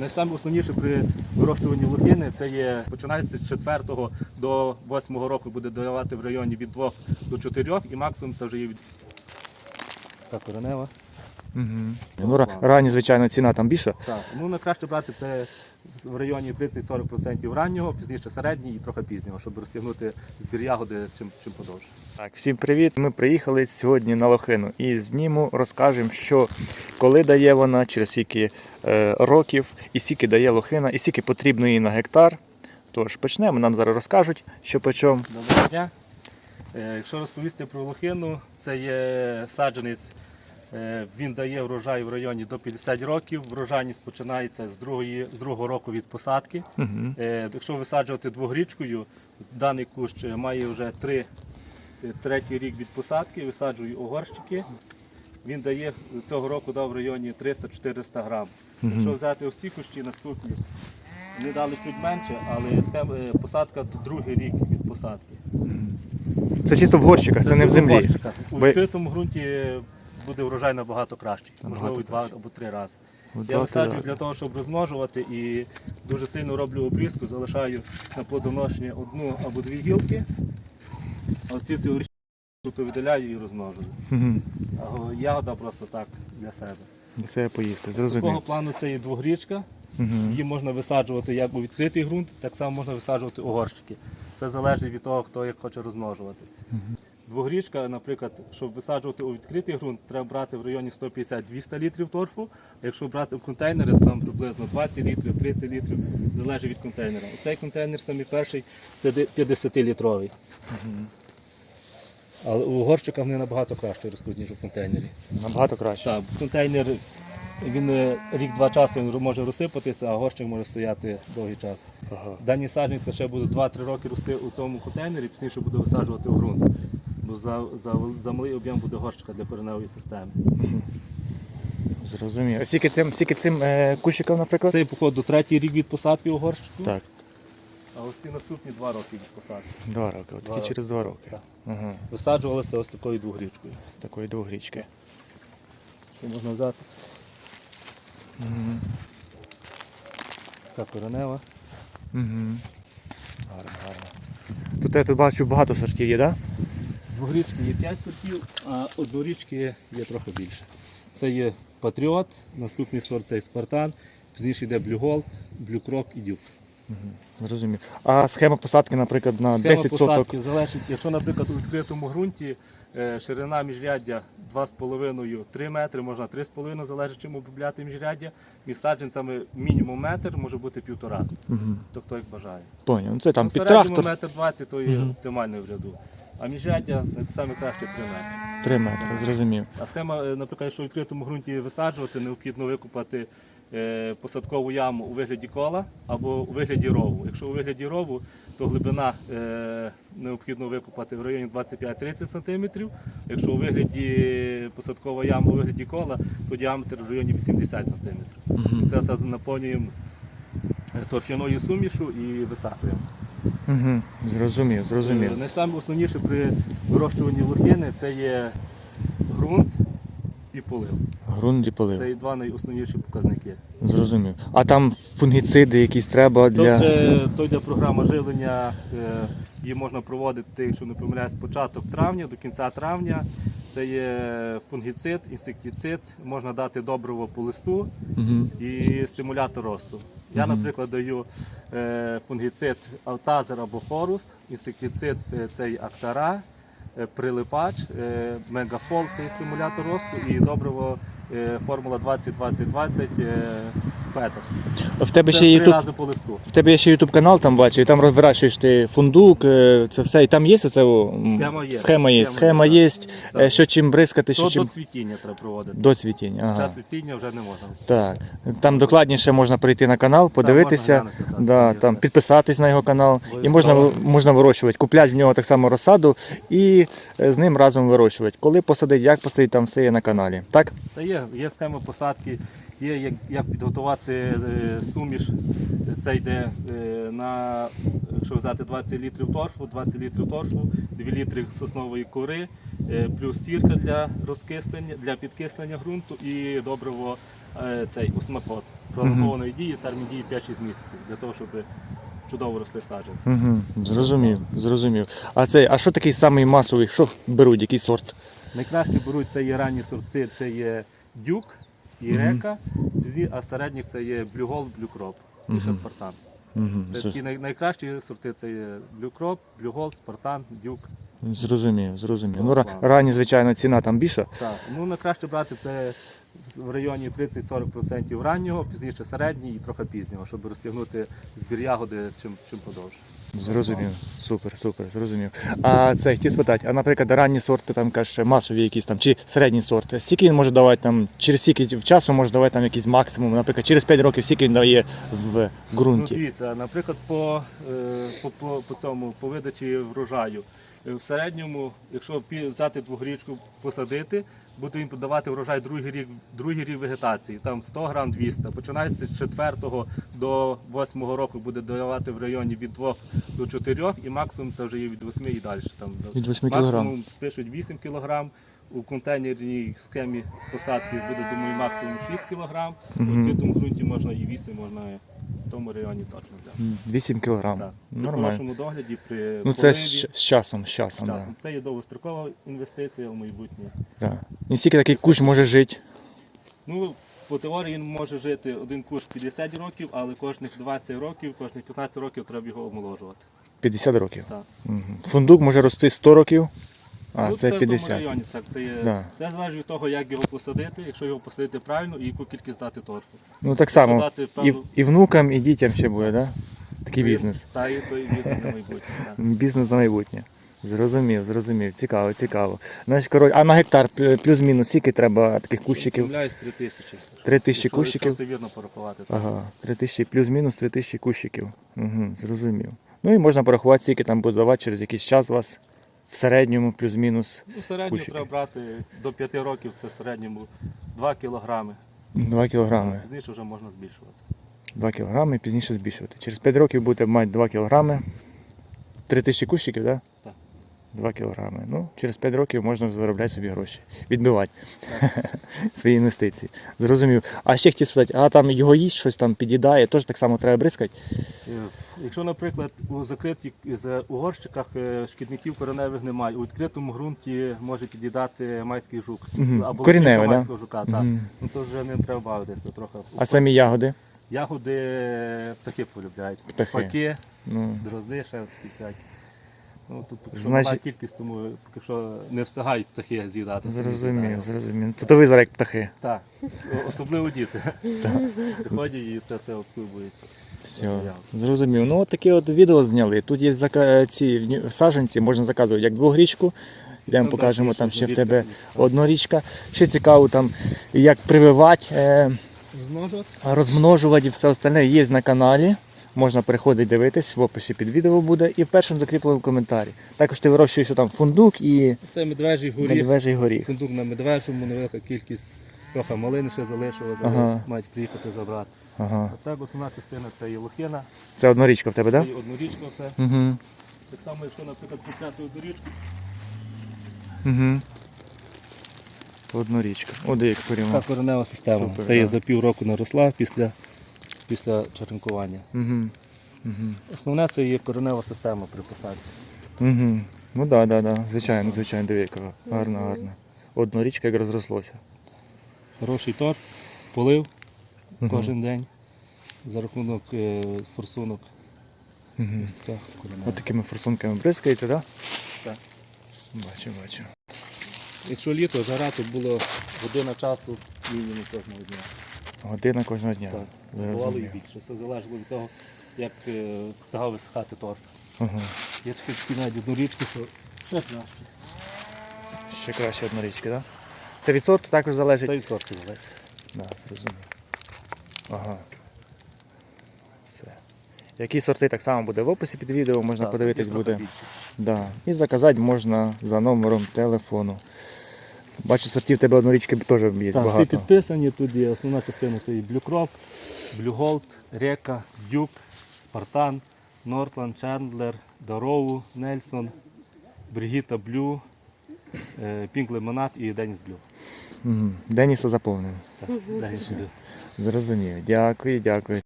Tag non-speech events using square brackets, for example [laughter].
Найснайосновніше при вирощуванні лохини це є починається з 4 до 8 року буде давати в районі від 2 до 4 і максимум це вже є від так, коренева. Угу. Ну, ранні, звичайно, ціна там більша. Так, ну найкраще брати це в районі 30-40% раннього, пізніше середній і трохи пізнього, щоб розтягнути збір ягоди чим, чим подовше. Так, всім привіт. Ми приїхали сьогодні на лохину і зніму розкажемо, що коли дає вона, через скільки е, років, і скільки дає лохина, і скільки потрібно їй на гектар. Тож почнемо, нам зараз розкажуть, що по чому. Доброго дня. Е, Якщо розповісти про лохину, це є саджанець. Е, Він дає врожай в районі до 50 років. Врожайність починається з, другої, з другого року від посадки. Угу. Якщо висаджувати двогрічкою, даний кущ е, має вже три, третій рік від посадки, висаджую огорщики. Він дає цього року дав в районі 300-400 грам. Якщо взяти ось ці кущі наступні, вони дали чуть менше, але посадка другий рік від посадки. Це чисто в горщиках, це, не в землі. У відкритому ґрунті буде врожай набагато кращий, можливо, і два або три рази. Я висаджую для того, щоб розмножувати і дуже сильно роблю обрізку, залишаю на плодоношення одну або дві гілки, а оці всі горішки тут видаляю і розмножую. А ягода просто так для себе. Для себе поїсти, З такого плану це є двогрічка. Мгм. Її можна висаджувати як у відкритий ґрунт, так само можна висаджувати у горщики. Це залежить від того, хто як хоче розмножувати. Двогрічка, наприклад, щоб висаджувати у відкритий ґрунт, треба брати в районі 150-200 літрів торфу. А якщо брати в контейнери, то там приблизно 20 літрів, 30 літрів, залежить від контейнера. Оцей контейнер самий перший це 50-літровий. Але у горщиках вони набагато краще ростуть, ніж у контейнері. Набагато краще. Так, контейнер він е, рік-два часу він може розсипатися, а горщик може стояти довгий час. Ага. Дані саджанці ще будуть 2-3 роки рости у цьому контейнері, пізніше буде висаджувати у ґрунт. Бо за, за, за малий об'єм буде горщика для кореневої системи. Зрозумів. А скільки цим, скільки цим е, кущиків, наприклад? Цей походу третій рік від посадки у горщику, Так, а ось ці наступні 2 роки від посадки. два роки. От такі через два роки. Так. Ага. Висаджувалися ось такою двогрічкою. З такої двогрічки. Це можна взяти. Мгм. Така коренева. Угу. Гарно, гарно. Тут я тут бачу багато сортів є, так? Двогрічки є 5 сортів, а однорічки є трохи більше. Це є Патріот, наступний сорт це є Спартан, пізніше йде Blue Crop і Duke. Да? Зрозумів. А схема посадки, наприклад, на Схема 10 соток. посадки залежить, якщо, наприклад, у відкритому ґрунті е, ширина міжряддя 2,5-3 метри, можна 3,5, залежить чим обробляти міжряддя. Між саджанцями мінімум метр, може бути півтора. Угу. То хто як бажає. Поняв. Ну, це там Ну, під середньому трактор метр 20 то є Мгм. оптимальний в ряду. А міжряддя саме краще 3 метри. 3 метри, зрозумів. А схема, е, наприклад, якщо в відкритому ґрунті висаджувати, необхідно викопати е, посадкову яму у вигляді кола або у вигляді рову. Якщо у вигляді рову, то глибина е, необхідно викопати в районі 25-30 см. Якщо у вигляді посадкова яма у вигляді кола, то діаметр в районі 80 см. Угу. Це все наповнюємо торфяною сумішу і висаджуємо. Угу. Зрозумів, зрозумів. Е, Найснайосновніше при вирощуванні лохини це є ґрунт і полив. Грунт і полив. Це є два найосновніші показники. Зрозумів. А там фунгіциди якісь треба Це для. вже то йде програма живлення, е, її можна проводити, якщо не помиляюсь, з початок травня до кінця травня. Це є фунгіцид, інсектицид, можна дати добриво по листу Угу. і стимулятор росту. Я, наприклад, даю е, фунгіцид Алтазер або Хорус, інсектицид е, цей Актара, е, прилипач, Мегафол це стимулятор росту і добриво формула 20-20-20 е, Петерс. В тебе ще три ютуб. рази по листу. В тебе є ще ютуб канал, там бачу, і там вирощуєш ти фундук, е, це все. І там є оце. о, м, Схема є. Схема є. Схема Схема є, є. так. е, Що чим бризкати, що То чим до цвітіння треба проводити. до цвітіння. Ага. Час цвітіння вже не можна. Так. Там докладніше можна прийти на канал, подивитися, можна глянути, так, да, є там, все. підписатись на його канал. І можна, можна вирощувати, купляти в нього так само розсаду і е, з ним разом вирощувати. Коли посадить, як посадить, там все є на каналі. Так? Та є, є схема посадки, є як, як підготувати е, суміш. Це йде е, на, якщо взяти 20 літрів торфу, 20 літрів торфу, 2 літри соснової кори, е, плюс сірка для розкислення, для підкислення ґрунту і добриво цей усмакот. Пролонгованої дії, термін дії 5-6 місяців для того, щоб чудово росли саджанці. Угу. Зрозумів, зрозумів. А цей, а що такий самий масовий? Що беруть, який сорт? Найкраще беруть це є ранні сорти, це є дюк і река, а середніх це є блюгол, блюкроп і ще спартан. Це такі най- найкращі сорти це є блюкроп, блюгол, спартан, дюк. Зрозумів, зрозумів. Ну, Так, ра- ранні, звичайно, ціна там більша. Так, ну найкраще брати це в районі 30-40% раннього, пізніше середній і трохи пізнього, щоб розтягнути збір ягоди чим, чим подовше. Зрозумів. Супер, супер, зрозумів. А це хотів спитати, а наприклад, ранні сорти, там кажеш, масові якісь там, чи середні сорти, скільки він може давати там, через скільки часу може давати там якийсь максимум, наприклад, через 5 років скільки він дає в Ну, ґрунті? дивіться, наприклад, по, е, по, по, по цьому по видачі врожаю. Е, В середньому, якщо взяти двогрічку, посадити, буде він подавати врожай другий рік, другий рік вегетації, там 100 грам 200. Починається з 4 до 8 року буде давати в районі від 2 до 4 і максимум це вже є від 8 і далі. Там, Від 8 кг. Максимум пишуть 8 кг. У контейнерній схемі посадки буде, думаю, максимум 6 кг. У відкритому ґрунті можна і 8, можна в тому районі точно взяти. 8 кг. Так. При Нормально. хорошому догляді, при Ну це поливі, з, з часом, з з часом. Да. часом. Це є довгострокова інвестиція в майбутнє. Да. І скільки такий кущ може жити? Ну, по теорії він може жити один куш 50 років, але кожних 20 років, кожних 15 років треба його омоложувати. 50 років. Так. Мгм. Фундук може рости 100 років, а ну, це в тому 50. районі. Так, це, є, Да. це залежить від того, як його посадити, якщо його посадити правильно і яку кількість дати торфу. Ну так само. дати І, певну- і внукам, і дітям ще буде, да? Такий бізнес. Та і той бізнес на майбутнє. [laughs] Так. Бізнес на майбутнє. Зрозумів, зрозумів. Цікаво, цікаво. Значить, коротше, а на гектар плю- плюс-мінус скільки треба таких кущиків? Помиляюсь 3 тисячі. Три тисячі Якщо це кущиків. все вірно порахувати. так. Ага, три тисячі плюс-мінус три тисячі кущиків. Угу, зрозумів. Ну і можна порахувати, скільки там буде давати через якийсь час у вас в середньому плюс-мінус Ну, в середньому Кущики. треба брати до 5 років, це в середньому 2 кілограми. 2 кілограми. Пізніше вже можна збільшувати. 2 кілограми, пізніше збільшувати. Через 5 років будете мати 2 кілограми. 3 тисячі кущиків, так? Так. 2 кілограми. Ну, через 5 років можна заробляти собі гроші. Відбивати [laughs] свої інвестиції. Зрозумів. А ще хотів спитати, а там його їсть щось там під'їдає, теж так само треба бризкати? Е, Якщо, наприклад, у закритих з- у горщиках е, шкідників кореневих немає, у відкритому ґрунті може під'їдати майський жук Мгм. або да? майського жука. Так. Мгм. Ну то вже ним треба бавитися трохи. А самі ягоди? Ягоди птахи полюбляють. Птахи. Паки, Ну, дрозди, ще всякі. Ну, тут поки що Значить- мала кількість, тому поки що не встигають птахи з'їдати. самі зрозумів, зрозумів. То ви зараз як птахи. Так, ос- особливо діти. Приходять і все все обскубують. Все, зрозумів. Ну, от таке от відео зняли. Тут є зака- ці саджанці, можна заказувати як двогрічку. Йдемо Ну, покажемо, там ще в тебе є. однорічка. Ще цікаво, там, як прививати, е, Зможуть? розмножувати і все остальне є на каналі. Можна переходити дивитись, в описі під відео буде і в першому закріпленому коментарі. Також ти вирощуєш що там фундук і Це медвежий горіх. медвежий горіх. Фундук на медвежому, невелика кількість. Трохи малини ще залишилось, зараз Ага. мають приїхати забрати. Ага. А так основна частина це є лохина, Це однорічка в тебе, це так? є однорічка все. Угу. Так само, якщо, наприклад, купляти однорічку, Угу. Однорічка. О, де як корінна. така коренева система. Супер, це є за півроку наросла після, після черенкування. Угу. Угу. Основне це є коренева система при посадці. Угу. Ну так, да, да, да. звичайно, звичайно, яка гарна, гарна. Однорічка як розрослося. Хороший торф, полив Мгм. кожен день за рахунок е, форсунок. Угу. Ось така. От такими форсунками бризкається, так? Так. Бачу, бачу. Якщо літо, жара, то було година часу мінімум кожного дня. Година кожного дня. Так. Бувало і більше. Все залежало від того, як е, стигав висихати торф. Є такі такі навіть одну річку, що ще краще. Ще краще однорічки, так? Це від сорту також залежить. Та й сорти залежить. Да, зрозумів. Ага. Все. Які сорти так само буде в описі під відео, можна подивитись буде. Да. І заказати можна за номером телефону. Бачу, сортів тебе однорічки теж є Так, всі підписані, тут є основна частина це і Блюкроп, Блюголд, Река, Дюк, Спартан, Нортланд, Чендлер, Дороу, Нельсон, Бригіта Блю, е, Пінк Лимонад і Деніс Блю. Деніса заповнив. Так, Деніс Блю. Зрозумів. Дякую, дякую.